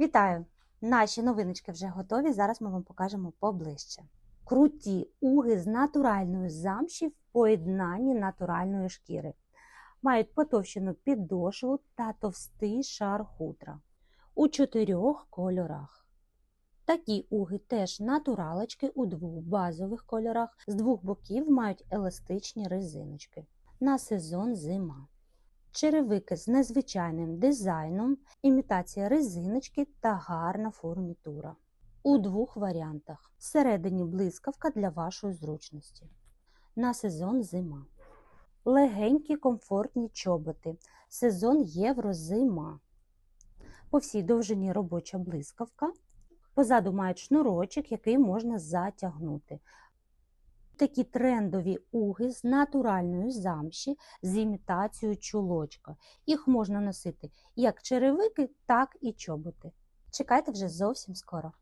Вітаю! Наші новиночки вже готові. Зараз ми вам покажемо поближче. Круті уги з натуральної замші в поєднанні натуральної шкіри. Мають потовщену підошву та товстий шар хутра у чотирьох кольорах. Такі уги теж натуралочки у двох базових кольорах, з двох боків мають еластичні резиночки. На сезон зима. Черевики з незвичайним дизайном, імітація резиночки та гарна фурнітура. У двох варіантах. Всередині блискавка для вашої зручності. На сезон зима. Легенькі комфортні чоботи. Сезон євро-зима. По всій довжині робоча блискавка. Позаду мають шнурочок, який можна затягнути. Такі трендові уги з натуральної замші з імітацією чулочка. Їх можна носити як черевики, так і чоботи. Чекайте вже зовсім скоро.